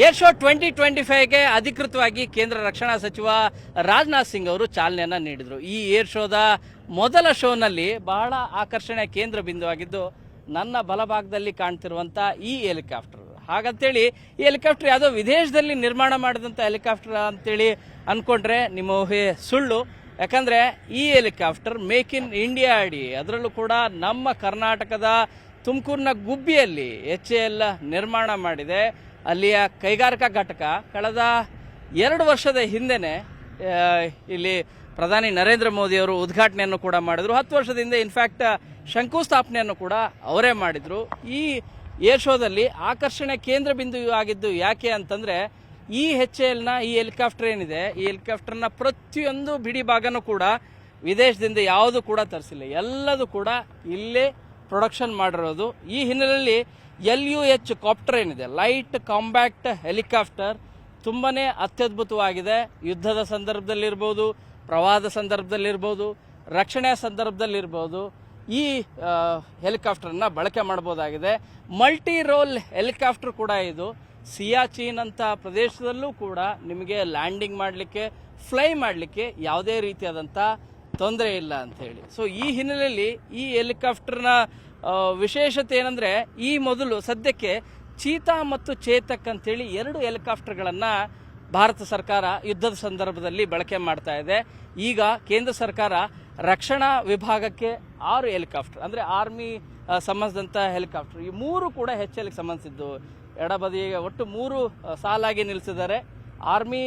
Air show twenty twenty ಫೈವ್ಗೆ ಅಧಿಕೃತವಾಗಿ ಕೇಂದ್ರ ರಕ್ಷಣಾ ಸಚಿವ ರಾಜನಾಥ್ ಸಿಂಗ್ ಅವರು ಚಾಲನೆಯನ್ನು ನೀಡಿದರು. ಈ ಏರ್ ಶೋದ ಮೊದಲ ಶೋನಲ್ಲಿ ಬಹಳ ಆಕರ್ಷಣೆ ಕೇಂದ್ರ ಬಿಂದುವಾಗಿದ್ದು ನನ್ನ ಬಲಭಾಗದಲ್ಲಿ ಕಾಣ್ತಿರುವಂಥ ಈ ಹೆಲಿಕಾಪ್ಟರ್. ಹಾಗಂತೇಳಿ ಈ ಹೆಲಿಕಾಪ್ಟರ್ ಯಾವುದೋ ವಿದೇಶದಲ್ಲಿ ನಿರ್ಮಾಣ ಮಾಡಿದಂಥ ಹೆಲಿಕಾಪ್ಟರ್ ಅಂತೇಳಿ ಅಂದ್ಕೊಂಡ್ರೆ ನಿಮ್ಮ ಊಹೆ ಸುಳ್ಳು. ಯಾಕಂದರೆ ಈ ಹೆಲಿಕಾಪ್ಟರ್ ಮೇಕ್ ಇನ್ ಇಂಡಿಯಾ ಅಡಿ. ಅದರಲ್ಲೂ ಕೂಡ ನಮ್ಮ ಕರ್ನಾಟಕದ ತುಮಕೂರಿನ ಗುಬ್ಬಿಯಲ್ಲಿ ಎಚ್ ಎ ಎಲ್ ನಿರ್ಮಾಣ ಮಾಡಿದೆ. ಅಲ್ಲಿಯ ಕೈಗಾರಿಕಾ ಘಟಕ ಕಳೆದ ಎರಡು ವರ್ಷದ ಹಿಂದೆನೆ ಇಲ್ಲಿ ಪ್ರಧಾನಿ ನರೇಂದ್ರ ಮೋದಿ ಅವರು ಉದ್ಘಾಟನೆಯನ್ನು ಕೂಡ ಮಾಡಿದರು. ಹತ್ತು ವರ್ಷದಿಂದ ಇನ್ಫ್ಯಾಕ್ಟ್ ಶಂಕುಸ್ಥಾಪನೆಯನ್ನು ಕೂಡ ಅವರೇ ಮಾಡಿದರು. ಈ ಏರ್ ಶೋದಲ್ಲಿ ಆಕರ್ಷಣೆ ಕೇಂದ್ರ ಬಿಂದು ಆಗಿದ್ದು ಯಾಕೆ ಅಂತಂದರೆ, ಈ ಹೆಚ್ ಎಲ್ನ ಈ ಹೆಲಿಕಾಪ್ಟರ್ ಏನಿದೆ, ಈ ಹೆಲಿಕಾಪ್ಟರ್ನ ಪ್ರತಿಯೊಂದು ಬಿಡಿ ಭಾಗನೂ ಕೂಡ ವಿದೇಶದಿಂದ ಯಾವುದು ಕೂಡ ತರಿಸಿಲ್ಲ. ಎಲ್ಲದೂ ಕೂಡ ಇಲ್ಲೇ ಪ್ರೊಡಕ್ಷನ್ ಮಾಡಿರೋದು. ಈ ಹಿನ್ನೆಲೆಯಲ್ಲಿ ಎಲ್ ಯು ಎಚ್ ಕಾಪ್ಟರ್ ಏನಿದೆ? ಲೈಟ್ ಕಾಂಬ್ಯಾಕ್ಟ್ ಹೆಲಿಕಾಪ್ಟರ್ ತುಂಬಾನೇ ಅತ್ಯದ್ಭುತವಾಗಿದೆ. ಯುದ್ಧದ ಸಂದರ್ಭದಲ್ಲಿರ್ಬೋದು ಪ್ರವಾಹದ ಸಂದರ್ಭದಲ್ಲಿರ್ಬೋದು ರಕ್ಷಣೆಯ ಸಂದರ್ಭದಲ್ಲಿರ್ಬೋದು ಈ ಹೆಲಿಕಾಪ್ಟರನ್ನು ಹೆಲಿಕಾಪ್ಟರ್ನ ಬಳಕೆ ಮಾಡ್ಬೋದಾಗಿದೆ. ಮಲ್ಟಿ ರೋಲ್ ಹೆಲಿಕಾಪ್ಟರ್ ಕೂಡ ಇದು. ಸಿಯಾಚೀನ್ ಅಂತ ಪ್ರದೇಶದಲ್ಲೂ ಕೂಡ ನಿಮಗೆ ಲ್ಯಾಂಡಿಂಗ್ ಮಾಡಲಿಕ್ಕೆ ಫ್ಲೈ ಮಾಡಲಿಕ್ಕೆ ಯಾವುದೇ ರೀತಿಯಾದಂಥ ತೊಂದರೆ ಇಲ್ಲ ಅಂತ ಹೇಳಿ. ಸೊ ಈ ಹಿನ್ನೆಲೆಯಲ್ಲಿ ಈ ಹೆಲಿಕಾಪ್ಟರ್ನ ವಿಶೇಷತೆ ಏನಂದ್ರೆ ಈ ಮೊದಲು ಸದ್ಯಕ್ಕೆ ಚೀತಾ ಮತ್ತು ಚೇತಕ್ ಅಂತೇಳಿ ಎರಡು ಹೆಲಿಕಾಪ್ಟರ್ಗಳನ್ನು ಭಾರತ ಸರ್ಕಾರ ಯುದ್ಧದ ಸಂದರ್ಭದಲ್ಲಿ ಬಳಕೆ ಮಾಡ್ತಾ ಇದೆ. ಈಗ ಕೇಂದ್ರ ಸರ್ಕಾರ ರಕ್ಷಣಾ ವಿಭಾಗಕ್ಕೆ ಆರು ಹೆಲಿಕಾಪ್ಟರ್ ಅಂದರೆ ಆರ್ಮಿ ಸಂಬಂಧಿಸಿದಂಥ ಹೆಲಿಕಾಪ್ಟರ್ ಈ ಮೂರು ಕೂಡ ಹೆಚ್ ಎಲ್ಗೆ ಸಂಬಂಧಿಸಿದ್ದು. ಎಡಬದಿಗೆ ಒಟ್ಟು ಮೂರು ಸಾಲಾಗಿ ನಿಲ್ಲಿಸಿದ್ದಾರೆ ಆರ್ಮಿ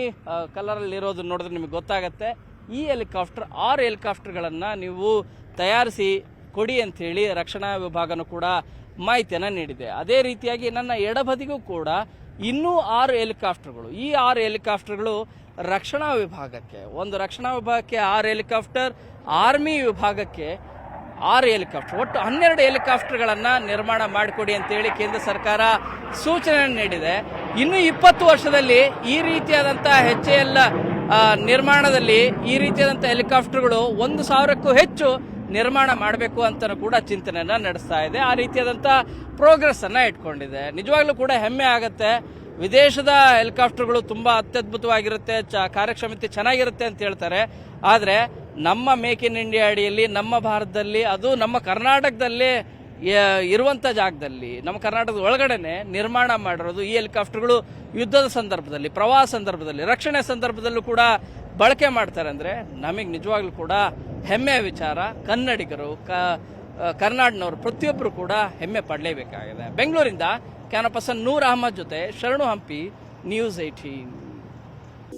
ಕಲರಲ್ಲಿ ಇರೋದು ನೋಡಿದ್ರೆ ನಿಮಗೆ ಗೊತ್ತಾಗತ್ತೆ. ಈ ಹೆಲಿಕಾಪ್ಟರ್, ಆರು ಹೆಲಿಕಾಪ್ಟರ್ಗಳನ್ನು ನೀವು ತಯಾರಿಸಿ ಕೊಡಿ ಅಂಥೇಳಿ ರಕ್ಷಣಾ ವಿಭಾಗನೂ ಕೂಡ ಮಾಹಿತಿಯನ್ನು ನೀಡಿದೆ. ಅದೇ ರೀತಿಯಾಗಿ ನನ್ನ ಎಡಬದಿಗೂ ಕೂಡ ಇನ್ನೂ ಆರು ಹೆಲಿಕಾಪ್ಟರ್ಗಳು. ಈ ಆರು ಹೆಲಿಕಾಪ್ಟರ್ಗಳು ರಕ್ಷಣಾ ವಿಭಾಗಕ್ಕೆ, ಒಂದು ರಕ್ಷಣಾ ವಿಭಾಗಕ್ಕೆ ಆರು ಹೆಲಿಕಾಪ್ಟರ್, ಆರ್ಮಿ ವಿಭಾಗಕ್ಕೆ ಆರು ಹೆಲಿಕಾಪ್ಟರ್. ಒಟ್ಟು ಹನ್ನೆರಡು ಹೆಲಿಕಾಪ್ಟರ್ಗಳನ್ನು ನಿರ್ಮಾಣ ಮಾಡಿಕೊಡಿ ಅಂತೇಳಿ ಕೇಂದ್ರ ಸರ್ಕಾರ ಸೂಚನೆ ನೀಡಿದೆ. ಇನ್ನು ಇಪ್ಪತ್ತು ವರ್ಷದಲ್ಲಿ ಈ ರೀತಿಯಾದಂಥ ಹೆಚ್ ಎಲ್ ನಿರ್ಮಾಣದಲ್ಲಿ ಈ ರೀತಿಯಾದಂಥ ಹೆಲಿಕಾಪ್ಟರ್ಗಳು ಒಂದು ಸಾವಿರಕ್ಕೂ ಹೆಚ್ಚು ನಿರ್ಮಾಣ ಮಾಡಬೇಕು ಅಂತಲೂ ಕೂಡ ಚಿಂತನೆಯನ್ನ ನಡೆಸ್ತಾ ಇದೆ. ಆ ರೀತಿಯಾದಂಥ ಪ್ರೋಗ್ರೆಸ್ ಅನ್ನ ಇಟ್ಕೊಂಡಿದೆ. ನಿಜವಾಗ್ಲೂ ಕೂಡ ಹೆಮ್ಮೆ ಆಗುತ್ತೆ. ವಿದೇಶದ ಹೆಲಿಕಾಪ್ಟರ್ಗಳು ತುಂಬಾ ಅತ್ಯದ್ಭುತವಾಗಿರುತ್ತೆ, ಚ, ಕಾರ್ಯಕ್ಷಮತೆ ಚೆನ್ನಾಗಿರುತ್ತೆ ಅಂತ ಹೇಳ್ತಾರೆ. ಆದರೆ ನಮ್ಮ ಮೇಕ್ ಇನ್ ಇಂಡಿಯಾ ಅಡಿಯಲ್ಲಿ, ನಮ್ಮ ಭಾರತದಲ್ಲಿ, ಅದು ನಮ್ಮ ಕರ್ನಾಟಕದಲ್ಲೇ ಇರುವಂಥ ಜಾಗದಲ್ಲಿ, ನಮ್ಮ ಕರ್ನಾಟಕದ ಒಳಗಡೆನೆ ನಿರ್ಮಾಣ ಮಾಡಿರೋದು ಈ ಹೆಲಿಕಾಪ್ಟರ್ಗಳು ಯುದ್ಧದ ಸಂದರ್ಭದಲ್ಲಿ, ಪ್ರವಾಹ ಸಂದರ್ಭದಲ್ಲಿ, ರಕ್ಷಣೆ ಸಂದರ್ಭದಲ್ಲೂ ಕೂಡ ಬಳಕೆ ಮಾಡ್ತಾರೆ ಅಂದರೆ ನಮಗೆ ನಿಜವಾಗ್ಲೂ ಕೂಡ ಹೆಮ್ಮೆಯ ವಿಚಾರ. ಕನ್ನಡಿಗರು, ಕ ಕರ್ನಾಟಕನವರು ಪ್ರತಿಯೊಬ್ಬರು ಕೂಡ ಹೆಮ್ಮೆ ಪಡಲೇಬೇಕಾಗಿದೆ. ಬೆಂಗಳೂರಿಂದ ಕ್ಯಾನಪಸನ್ ನೂರ್ ಅಹಮದ್ ಜೊತೆ ಶರಣು ಹಂಪಿ, ನ್ಯೂಸ್ ಏಟೀನ್